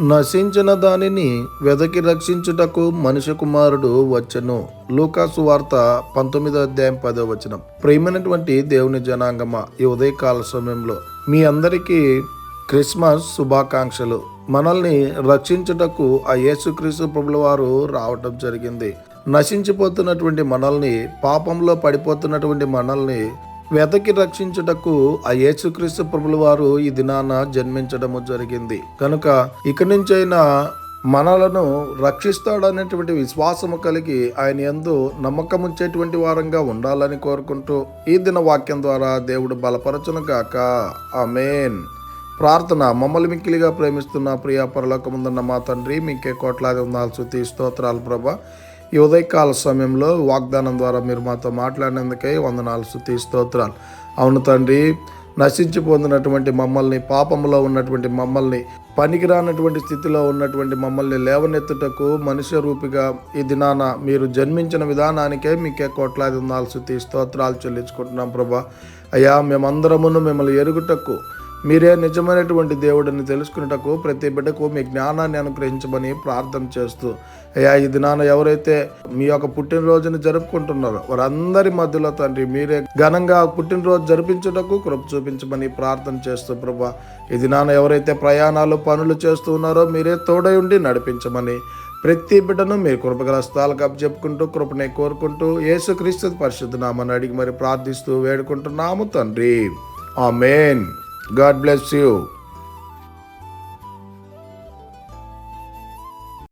నశించిన దానిని వెదకి రక్షించుటకు మనిషి కుమారుడు వచ్చెను. లూకాసు వార్త పంతొమ్మిదో అధ్యాయం పదో వచనం. ప్రేమైనటువంటి దేవుని జనాంగమ ఈ ఉదయకాల సమయంలో? మీ అందరికీ క్రిస్మస్ శుభాకాంక్షలు. మనల్ని రక్షించుటకు ఆ యేసుక్రీస్తు ప్రభుల వారు రావటం జరిగింది. నశించిపోతున్నటువంటి మనల్ని పాపంలో పడిపోతున్నటువంటి మనల్ని వెతకి రక్షించుటకు ఆ యేసుక్రీస్తు ప్రభుల వారు ఈ దినాన జన్మించడము జరిగింది. కనుక ఇక నుంచైనా మనలను రక్షిస్తాడనేటువంటి విశ్వాసము కలిగి ఆయన ఎందు నమ్మకం ఉంచేటువంటి వారంగా ఉండాలని కోరుకుంటూ ఈ దిన వాక్యం ద్వారా దేవుడు బలపరచును గాక. ఆమెన్. ప్రార్థన మమ్మల్ని మిక్కిలిగా ప్రేమిస్తున్న ప్రియా పరలోకముందున్న మా తండ్రి మీకే కోట్లాది ఉందాల్సి శుతి స్తోత్రాలు ప్రభా. ఈ ఉదయకాల సమయంలో వాగ్దానం ద్వారా మీరు మాతో మాట్లాడినందుకై వందనాలు శుతి స్తోత్రాలు. అవును తండ్రి నశించి పొందినటువంటి మమ్మల్ని పాపంలో ఉన్నటువంటి మమ్మల్ని పనికిరానటువంటి స్థితిలో ఉన్నటువంటి మమ్మల్ని లేవనెత్తుటకు మనుష్య రూపిగా ఈ దినాన మీరు జన్మించిన విధానానికే మీకే కోట్లాది ఉందాల్సి శుతి స్తోత్రాలు చెల్లించుకుంటున్నాం ప్రభా. అయ్యా మేమందరమును మిమ్మల్ని ఎరుగుటకు మీరే నిజమైనటువంటి దేవుడిని తెలుసుకున్నటకు ప్రతి బిడ్డకు మీ జ్ఞానాన్ని అనుగ్రహించమని ప్రార్థన చేస్తూ అయ్యా ఈ దినాన ఎవరైతే మీ యొక్క పుట్టినరోజుని జరుపుకుంటున్నారో వారందరి మధ్యలో తండ్రి మీరే ఘనంగా పుట్టినరోజు జరిపించుటకు కృప చూపించమని ప్రార్థన చేస్తూ ప్రభా ఈ దినాన ఎవరైతే ప్రయాణాలు పనులు చేస్తూ ఉన్నారో మీరే తోడై ఉండి నడిపించమని ప్రతి బిడ్డను మీరు కృపగల స్థాలకు చెప్పుకుంటూ కృపనే కోరుకుంటూ యేసుక్రీస్తు పరిశుద్ధ నామని అడిగి మరి ప్రార్థిస్తూ వేడుకుంటున్నాము తండ్రి. ఆమెన్. God bless you.